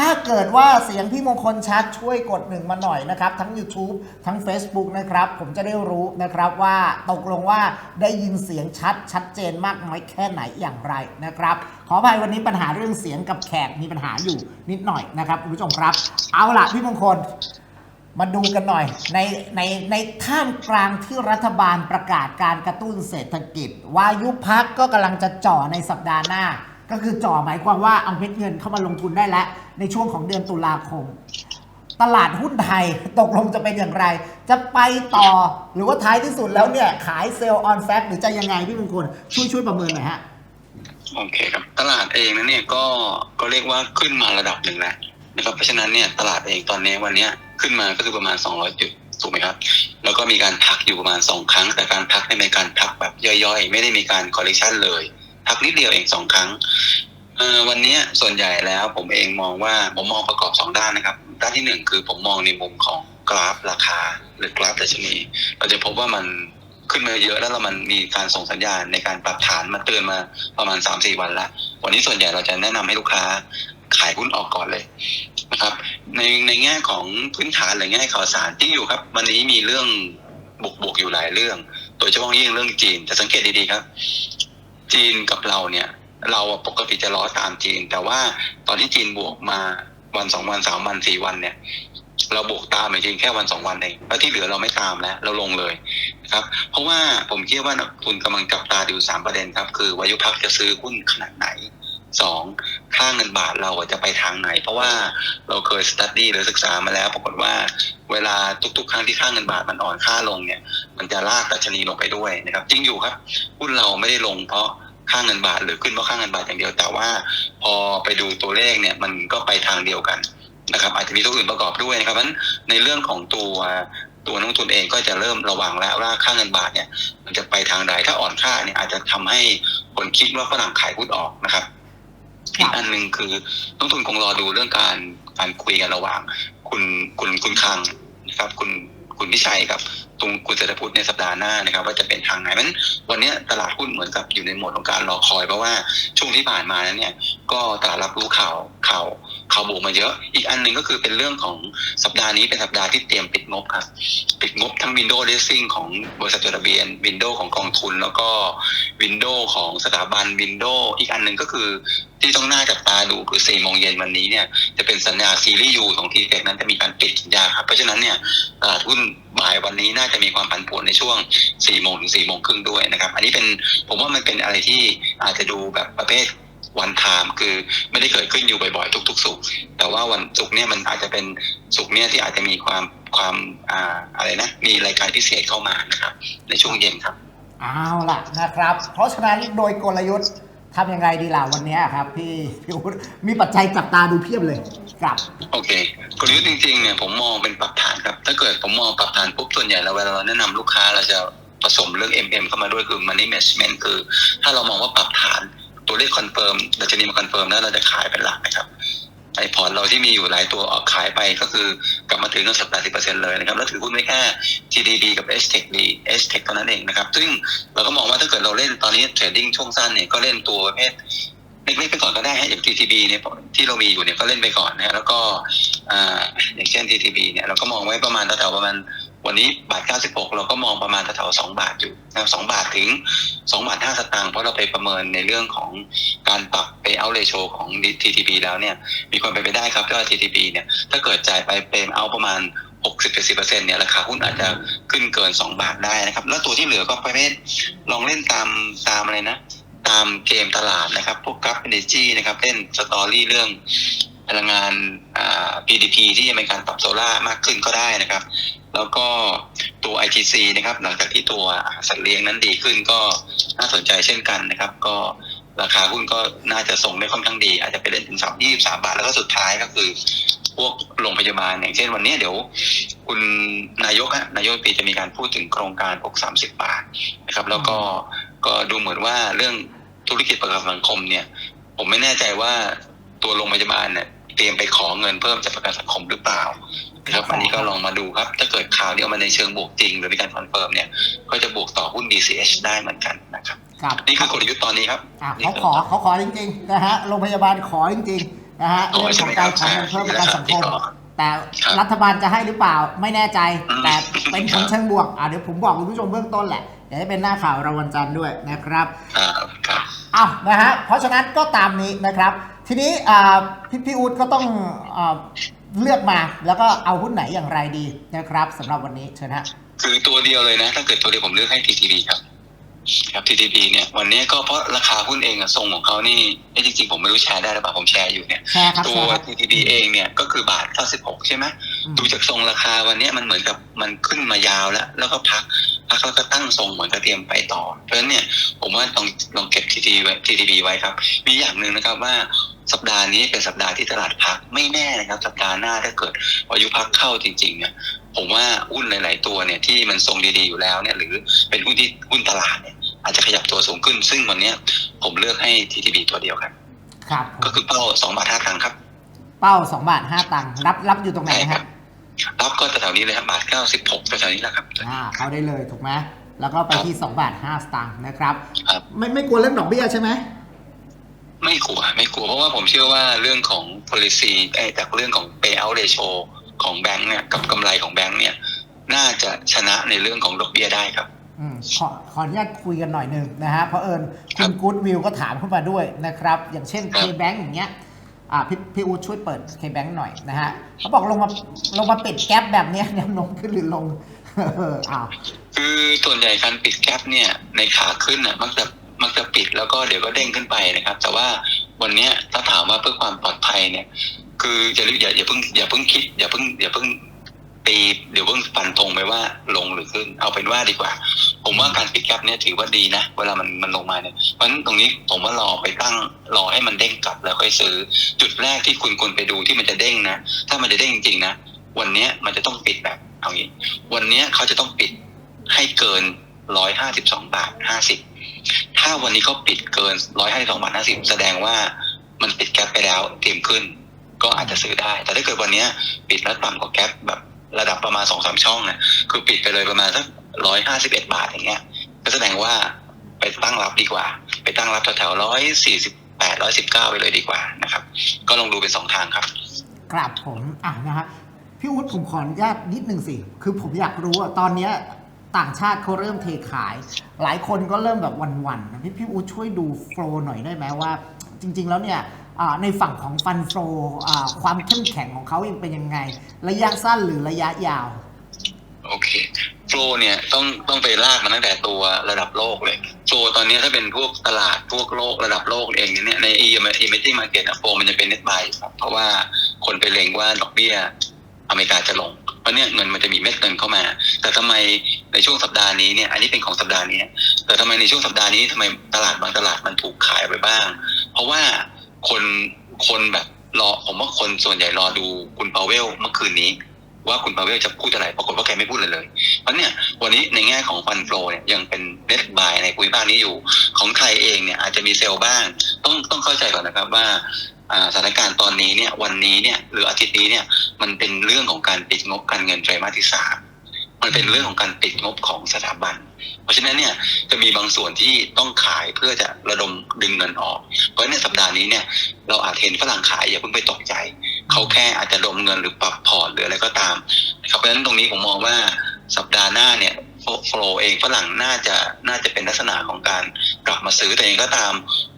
ถ้าเกิดว่าเสียงพี่มงคลชัดช่วยกดหนึ่งมาหน่อยนะครับ ทั้ง YouTube ทั้ง Facebook นะครับ ผมจะได้รู้นะครับว่าตกลงว่าได้ยินเสียงชัดชัดเจนมากน้อยแค่ไหนอย่างไรนะครับ ขออภัยวันนี้ปัญหาเรื่องเสียงกับแขกมีปัญหาอยู่นิดหน่อยนะครับคุณผู้ชมครับ เอาล่ะพี่มงคลมาดูกันหน่อย ในในในท่ามกลางที่รัฐบาลประกาศการกระตุ้นเศรษฐกิจ ว่ายุพักก็กำลังจะจ่อในสัปดาห์หน้า ก็คือจ่อหมายความว่าเอาเม็ดเงินเข้ามาลงทุนได้แล้ว ในช่วงของเดือนตุลาคม ตลาดหุ้นไทยตกลงจะเป็นอย่างไร จะไปต่อหรือว่าท้ายที่สุดแล้วเนี่ย ขายเซลล์ออนแฟกหรือจะยังไงพี่มงคลช่วยช่วยประเมินหน่อยฮะโอเคครับตลาดเองนั้นเนี่ยก็ก็เรียกว่าขึ้นมาระดับหนึ่งแล้วนะครับเพราะฉะนั้นเนี่ยตลาดเองตอนนี้วันนี้ขึ้นมาก็คือประมาณ 200 จุดถูกไหมครับ แล้วก็มีการพักอยู่ประมาณ 2 ครั้ง แต่การพักเนี่ยเป็นการพักแบบย่อยๆ ไม่ได้มีการคอลเลคชันเลย พักนิดเดียวเองสองครั้งวันนี้ส่วนใหญ่แล้วผมเองมองว่าผมมองประกอบสองด้านนะครับ ด้านที่หนึ่งคือผมมองในมุมของกราฟราคา หรือกราฟดัชนีเราจะพบว่ามันขึ้นมาเยอะแล้วแล้วมันมีการส่งสัญญาณในการปรับฐานมาเตือนมาประมาณ 3-4 วันล้ววันนี้ส่วนใหญ่เราจะแนะนำให้ลูกค้าขายหุ้นออกก่อนเลยนะครับ ในในแง่ของพื้นฐานหรือแง่ข่าวสารที่อยู่ครับ วันนี้มีเรื่องบวกบวกอยู่หลายเรื่อง โดยเฉพาะยิ่งเรื่องจีนจะสังเกตดีๆครับ จีนกับเราเนี่ย เราปกติจะล้อตามจีน แต่ว่าตอนที่จีนบวกมาวันสองวันสามวันสี่วันเนี่ย เราบวกตามจริงแค่วันสองวันเองแล้วที่เหลือเราไม่ตามแล้ว เราลงเลยนะครับ เพราะว่าผมคิดว่านักทุนกำลังจับตาดูสามประเด็นครับ คือวายุพักจะซื้อหุ้นขนาดไหนสอง ค่าเงินบาทเราจะไปทางไหน เพราะว่าเราเคยสตัดดี้หรือศึกษามาแล้ว ปรากฏว่าเวลาทุกๆ ครั้งที่ค่าเงินบาทมันอ่อนค่าลงเนี่ย มันจะลากดัชนีลงไปด้วยนะครับ จริงอยู่ครับหุ้นเราไม่ได้ลงเพราะค่าเงินบาทหรือขึ้นเพราะค่าเงินบาทอย่างเดียว แต่ว่าพอไปดูตัวเลขเนี่ยมันก็ไปทางเดียวกันนะครับ อาจจะมีตัวอื่นประกอบด้วยนะครับเพราะฉะนั้นในเรื่องของตัวตัวนักทุนเองก็จะเริ่มระวังแล้วว่าค่าเงินบาทเนี่ย มันจะไปทางใดถ้าอ่อนค่าเนี่ยอาจจะทำให้คนคิดว่าฝรั่งขายหุ้นออกนะครับ อีกอันหนึ่งคือนักลงทุนคงรอดูเรื่องการการคุยกันระหว่าง คุณคุณคุณคังนะครับคุณคุณพิชัยกับตรงคุณเศรษฐพุทธในสัปดาห์หน้านะครับ ว่าจะเป็นทางไหนมันวันนี้ตลาดหุ้นเหมือนกับอยู่ในโหมดของการรอคอย เพราะว่าช่วงที่ผ่านมานั้นเนี่ย ก็ตลาดรับรู้ข่าวข่าวข่าวบวกมาเยอะ อีกอันหนึ่งก็คือเป็นเรื่องของสัปดาห์นี้เป็นสัปดาห์ที่เตรียมปิดงบครับ ปิดงบทั้งวินโดว์เลสซิ่งของบริษัทจดทะเบียนวินโดว์ของกองทุน แล้วก็วินโดว์ของสถาบันวินโดว์อีกอันหนึ่งก็คือ ที่ต้องหน่าจับตาดูคือ4โมงเย็นวันนี้เนี่ยจะเป็นสัญญาซีรีส์ยูของทีเทคนั้นจะมีการปิดสัญญาครับเพราะฉะนั้นเนี่ยตลาดหุ้นบ่ายวันนี้น่าจะมีความผันผวนในช่วง4โมงถึง4โมงครึ่งด้วยนะครับ อันนี้เป็นผมว่ามันเป็นอะไรที่อาจจะดูแบบประเภทวันไทม์คือไม่ได้เกิดขึ้นอยู่บ่อยๆ ทุกๆ สุกร์แต่ว่าวันศุกร์เนี่ยมันอาจจะเป็นศุกร์เนี่ยที่อาจจะมีความความอ่าอะไรนะมีรายการพิเศษเข้ามานะครับในช่วงเย็นครับเอาล่ะนะครับ เพราะฉะนั้นโดยกลยุทธ์ ทำยังไงดีล่ะวันนี้ครับพี่พี่อุ๊ดมีปัจจัยจับตาดูเพียบเลยครับ โอเคกลยุทธ์จริงๆเนี่ยผมมองเป็นปรับฐานครับ ถ้าเกิดผมมองปรับฐานปุ๊บส่วนใหญ่แล้วเวลาเราแนะนำลูกค้าเราจะผสมเรื่อง MM เข้ามาด้วยคือ money management คือ ถ้าเรามองว่าปรับฐานตัวเลขคอนเฟิร์มดัชนีมาคอนเฟิร์มแล้วเราจะขายเป็นหลักนะครับไอพอร์ตเราที่มีอยู่หลายตัวออกขายไปก็คือ กลับมาถือเงินสด 80%เลยนะครับ แล้วถือหุ้นไม่แค่ TDB กับ s t e c d s t e c เท่านั้นเองนะครับ ซึ่งเราก็มองว่าถ้าเกิดเราเล่นตอนนี้เทรดดิ้งช่วงสั้นเนี่ยก็เล่นตัวประเภทเล็กๆไปก่อนก็ได้ฮะอย่าง TTB เนี่ยที่เรามีอยู่เนี่ยก็เล่นไปก่อนนะฮะแล้วก็อ่าอย่างเช่น TTB เนี่ยเราก็มองไว้ประมาณแถวๆประมาณ วันนี้บาท 96 เราก็มองประมาณแถวๆ2บาทอยู่นะครับ2บาทถึง 2 บาท 5 สตางค์เพราะเราไปประเมินในเรื่องของการปรับไปเอาเรโชของ TTB แล้วเนี่ย มีความเป็นไปได้ครับที่ว่า TTB เนี่ย ถ้าเกิดจ่ายไปเป็นเอาประมาณ 60-70%เนี่ย ราคาหุ้นอาจจะขึ้นเกิน 2 บาทได้นะครับ แล้วตัวที่เหลือก็ประเภทลองเล่นตามตามอะไรนะ ตามเกมตลาดนะครับ พวกกราฟเอเนจีนะครับ เล่นสตอรี่เรื่อง พลังงาน PDP ที่จะเป็นการปรับโซล่ามากขึ้นก็ได้นะครับ แล้วก็ตัว ITC นะครับ หลังจากที่ตัวสัตว์เลี้ยงนั้นดีขึ้นก็น่าสนใจเช่นกันนะครับ ก็ราคาหุ้นก็น่าจะส่งได้ค่อนข้างดี อาจจะไปเล่นถึงสามยี่สามบาท แล้วก็สุดท้ายก็คือ พวกโรงพยาบาลอย่างเช่นวันนี้เดี๋ยว คุณนายกฮะนายกรัฐมนตรีจะมีการพูดถึงโครงการพวกสามสิบบาทนะครับ แล้วก็ก็ดูเหมือนว่าเรื่องธุรกิจประกันสังคมเนี่ย ผมไม่แน่ใจว่าตัวโรงพยาบาลเนี่ย เตรียมไปขอเงินเพิ่มจากประกันสังคมหรือเปล่านะครับอันนี้ก็ลองมาดูครับ ถ้าเกิดข่าวนี้ออกมาในเชิงบวกจริง หรือมีการคอนเฟิร์มเนี่ย ก็จะบวกต่อหุ้น DCH ได้เหมือนกันนะครับครับนี่คือกลยุทธ์ตอนนี้ครับอะนี่เขาคืขอเขาขอจริงๆนะฮะโรงพยาบาลขอจริงๆนะฮะโอ้เรื่องใช่ขอไหมงการขคอรับเงินเพิ่มประกันสังคมที่ก็แต่ครับรัฐบาลจะให้หรือเปล่าไม่แน่ใจอืมแต่เป็นผลครับเชิงบวกอะเดี๋ยวผมบอกคุณผู้ชมเบื้องต้นแหละเดี๋ยวให้เป็นหน้าข่าวเราวันจันทร์ด้วยนะครับครับครับอ้าวนะฮะเพราะฉะนั้นก็ตามนี้นะครับ ทีนี้อ่าพี่พี่อู๊ดก็ต้องอ่าเลือกมาแล้วก็เอาหุ้นไหนอย่างไรดีนะครับสำหรับวันนี้เชิญฮะคือตัวเดียวเลยนะ ถ้าเกิดตัวเดียวผมเลือกให้ TTB ครับ ครับ TTB เนี่ย วันนี้ก็เพราะราคาหุ้นเองอะทรงของเขานี่เอ้ยจริงๆ ผมไม่รู้แชร์ได้หรือเปล่าผมแชร์อยู่เนี่ย แชร์ครับตัแชว ร์ครับ TTB เองเนี่ยก็คือบาท 96 ใช่ไหมอืม ดูจากทรงราคาวันนี้มันเหมือนกับมันขึ้นมายาวแล้ว แล้วก็พัก พักแล้วก็ตั้งทรงเหมือนกับเตรียมไปต่อ เพราะฉะนั้นเนี่ยผมว่าต้องลองเก็บ TTB ไว้ TTB ไว้ครับ มีอย่างหนึ่งนะครับว่าสัปดาห์นี้เป็นสัปดาห์ที่ตลาดพักไม่แน่นะครับ สัปดาห์หน้าถ้าเกิดพายุพักเข้าจริง ๆ เนี่ยผมว่าหุ้นหลาย ๆ ตัวเนี่ยที่มันทรงดีๆอยู่แล้วเนี่ยหรือเป็นหุ้นที่หุ้นตลาดเนี่ยอาจจะขยับตัวสูงขึ้น ซึ่งวันเนี้ยผมเลือกให้ TTB ตัวเดียวครับครับผมก็คือเป้า2บาท5ตังค์ครับ เป้า2บาท5ตังค์รับรับอยู่ตรงไหนใช่คครัรับบ รับก็แถวๆนี้เลยครับบาท96แถวๆนี้แหละครับ อ่าเข้าได้เลยถูกไหมแล้วก็ไปที่2บาท5สตางค์นะครับ ครับ ไม่ไม่กลัวเรื่องดอกเบี้ยใช่ไหมไม่กลัวไม่กลัวเพราะว่าผมเชื่อว่าเรื่องของ policy เอ้ยจากเรื่องของ payout ratio ของแบงก์เนี่ยกับกำไรของแบงก์เนี่ย น่าจะชนะในเรื่องของดอกเบี้ยได้ครับ อืมขอขออนุญาตคุยกันหน่อยหนึ่งนะฮะเพราะเอิญครัคุณบกู๊ดวิวก็ถามเข้ามาด้วยนะครับ อย่างเช่น ครับ K-Bank อย่างเงี้ย อ่าพี่พี่อู๊ดช่วยเปิด K-Bank หน่อยนะฮะเขาบอกลงมาลงมาปิดแก๊ปแบบเนี้ยแนวโน้มขึ้นหรือลงอ้าวคือส่วนใหญ่การปิดแกลบเนี่ยในขาขึ้นน่ะมักจะมักจะปิดแล้วก็เดี๋ยวก็เด้งขึ้นไปนะครับ แต่ว่าวันเนี้ยถ้าถามว่าเพื่อความปลอดภัยเนี่ย คืออย่าอย่าอย่าเพิ่งอย่าเพิ่งคิด อย่าเพิ่งอย่าเพิ่งตีเดี๋ยวเพิ่งฟันธงไปว่าลงหรือขึ้น เอาเป็นว่าดีกว่า ผมว่าการปิดแกลบเนี่ยถือว่าดีนะ เวลามันมันลงมาเนี่ยเพราะฉะนั้นตรงนี้ผมว่ารอไปตั้งรอให้มันเด้งกลับแล้วค่อยซื้อ จุดแรกที่คุณควรไปดูที่มันจะเด้งนะ ถ้ามันจะเด้งจริงๆนะ วันนี้มันจะต้องปิดแบบเอางี้ วันนี้เขาจะต้องปิดให้เกินร้อยห้าสิบสองบาทห้าสิบถ้าวันนี้เขาปิดเกินร้อยห้าสิบสองบาทห้าสิบแสดงว่ามันปิดแก๊ปไปแล้วเตรียมขึ้น ก็อาจจะซื้อได้ แต่ถ้าเกิดวันนี้ปิดแล้วต่ำกว่าแก๊ปแบบระดับประมาณสองสามช่องนะคือปิดไปเลยประมาณสัก ร้อยห้าสิบเอ็ดบาทอย่างเงี้ย ก็แสดงว่าไปตั้งรับดีกว่า ไปตั้งรับแถวๆร้อยสี่สิบแปดร้อยสิบเก้าไปเลยดีกว่านะครับ ก็ลองดูเป็นสองทางครับกราบผมอะนะฮะพี่อุ๊ดผมขออนุญาตนิดหนึ่งสิ คือผมอยากรู้ว่าตอนเนี้ยต่างชาติเขาเริ่มเทขาย หลายคนก็เริ่มแบบหวันๆนะพี่พี่อุ๊ดช่วยดูโฟลหน่อยได้ไหมว่า จริง ๆ แล้วเนี่ยอ่าในฝั่งของฟันโฟลความเข้มแข็งของเขาเองเป็นยังไง ระยะสั้นหรือระยะยาว โอเค โฟลเนี่ยต้องต้องไปลากมาตั้งแต่ตัวระดับโลกเลยโฟลตอนนี้ถ้าเป็นพวกตลาดพวกโลกระดับโลกเองเนี่ยใน e m e m e r g i n g market อะโฟลมันจะเป็น net buy ครับเพราะว่าคนไปเล็งว่าดอกเบี้ยอเมริกาจะลง เพราะเนี่ยเงินมันจะมีเม็ดเงินเข้ามา แต่ทำไมในช่วงสัปดาห์นี้เนี่ย อันนี้เป็นของสัปดาห์นี้ แต่ทำไมในช่วงสัปดาห์นี้ทำไมตลาดบางตลาดมันถูกขายไปบ้าง เพราะว่าคนคนแบบรอผมว่าคนส่วนใหญ่รอดูคุณพาวเวลเมื่อคืนนี้ ว่าคุณพาเวลจะพูดอะไร ปรากฏว่าแกไม่พูดเลยเลย เพราะเนี่ยวันนี้ในแง่ของฟันโฟลเนี่ยยังเป็นเน็ตบายในภูมิภาคนี้อยู่ ของไทยเองเนี่ยอาจจะมีเซลล์บ้าง ต้องต้องเข้าใจก่อนนะครับว่าสถานการณ์ตอนนี้เนี่ยวันนี้เนี่ยหรืออาทิตย์นี้เนี่ยมันเป็นเรื่องของการปิดงบการเงินไตรมาสที่สามมันเป็นเรื่องของการปิดงบของสถาบัน เพราะฉะนั้นเนี่ยจะมีบางส่วนที่ต้องขายเพื่อจะระดมดึงเงินออก เพราะฉะนั้นในสัปดาห์นี้เนี่ยเราอาจเห็นฝรั่งขายอย่าเพิ่งไปตกใจ เขาแค่อาจจะดมเงินหรือปรับพอร์ตหรืออะไรก็ตามนะครับเพราะฉะนั้นตรงนี้ผมมองว่าสัปดาห์หน้าเนี่ยโฟลเองฝรั่งน่าจะน่าจะเป็นลักษณะของการกลับมาซื้อแต่ยังไงก็ตาม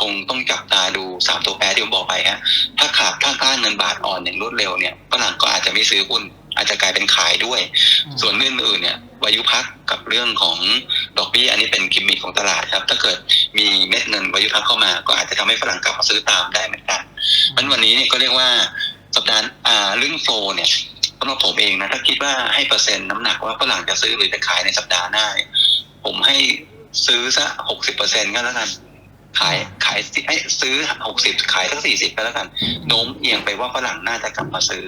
คงต้องจับตาดูสามตัวแปรที่ผมบอกไปฮะถ้าขาดถ้าค่าเงินบาทอ่อนอย่างรวดเร็วเนี่ยฝรั่งก็อาจจะไม่ซื้อหุ้นอาจจะกลายเป็นขายด้วยอืมส่วนเรื่องอื่นๆเนี่ยวายุพักกับเรื่องของดอกเบี้ยอันนี้เป็นกิมมิคของตลาดครับ ถ้าเกิดมีเม็ดเงินวายุพักเข้ามา ก็อาจจะทำให้ฝรั่งกลับมาซื้อตามได้เหมือนกันเพราะฉะนั้นวันนี้เนี่ยก็เรียกว่า สัปดาห์อ่าเรื่องโฟลเนี่ยสำหรับผมเองนะถ้าคิดว่าให้เปอร์เซ็นต์น้ำหนักว่าฝรั่งจะซื้อหรือจะขายในสัปดาห์หน้าเนี่ยผมให้ซื้อซะหกสิบเปอร์เซ็นต์ก็แล้วกัน ขายขายสิให้ซื้อหกสิบขายสักสี่สิบก็แล้วกันโน้มเอียงไปว่าฝรั่งน่าจะกลับมาซื้อ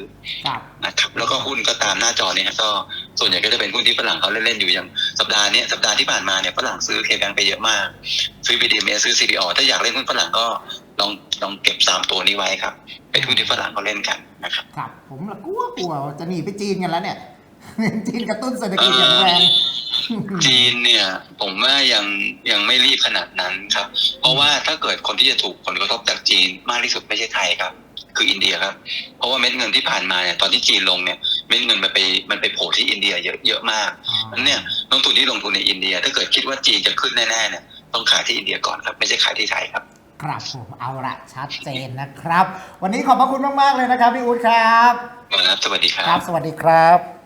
ครับนะครับแล้วก็หุ้นก็ตามหน้าจอเนี่ยฮะก็ส่วนใหญ่ก็จะเป็นหุ้นที่ฝรั่งเขาเล่นๆอยู่อย่างสัปดาห์เนี้ยสัปดาห์ที่ผ่านมาเนี่ยฝรั่งซื้อเคแบงไปเยอะมาก ซื้อ BDM ซื้อ CPO ถ้าอยากเล่นหุ้นฝรั่งก็ ลองลองเก็บสามตัวนี้ไว้ครับเป็นหุ้ที่ฝรั่งเขาเล่นกันนะครับครับ ผมละกลัวกลัวจะหนีไปจีนกันแล้วเนี่ย จีนกระตุ้นเศรษฐกิจอย่างแรงจีนเนี่ย ผมว่ายังยังไม่รีบขนาดนั้นครับ เพราะว่าถ้าเกิดคนที่จะถูกผลกระทบจากจีนมากที่สุดไม่ใช่ไทยครับ คืออินเดียครับ เพราะว่าเม็ดเงินที่ผ่านมาเนี่ยตอนที่จีนลงเนี่ยเม็ดเงินมันไปมันไปโผล่ที่อินเดียเยอะเยอะมากนั้นเนี่ยลงทุนที่ลงทุนในอินเดีย ถ้าเกิดคิดว่าจีนจะขึ้นแน่ๆเนี่ยต้องขายที่อินเดียก่อนครับ ไม่ใช่ขายที่ไทยครับ ครับผมเอาละชัดเจนนะครับ วันนี้ขอบพระคุณมาก ๆ เลยนะครับ พี่อู๊ดครับ ครัสวัสดีครับสวัสดีครับ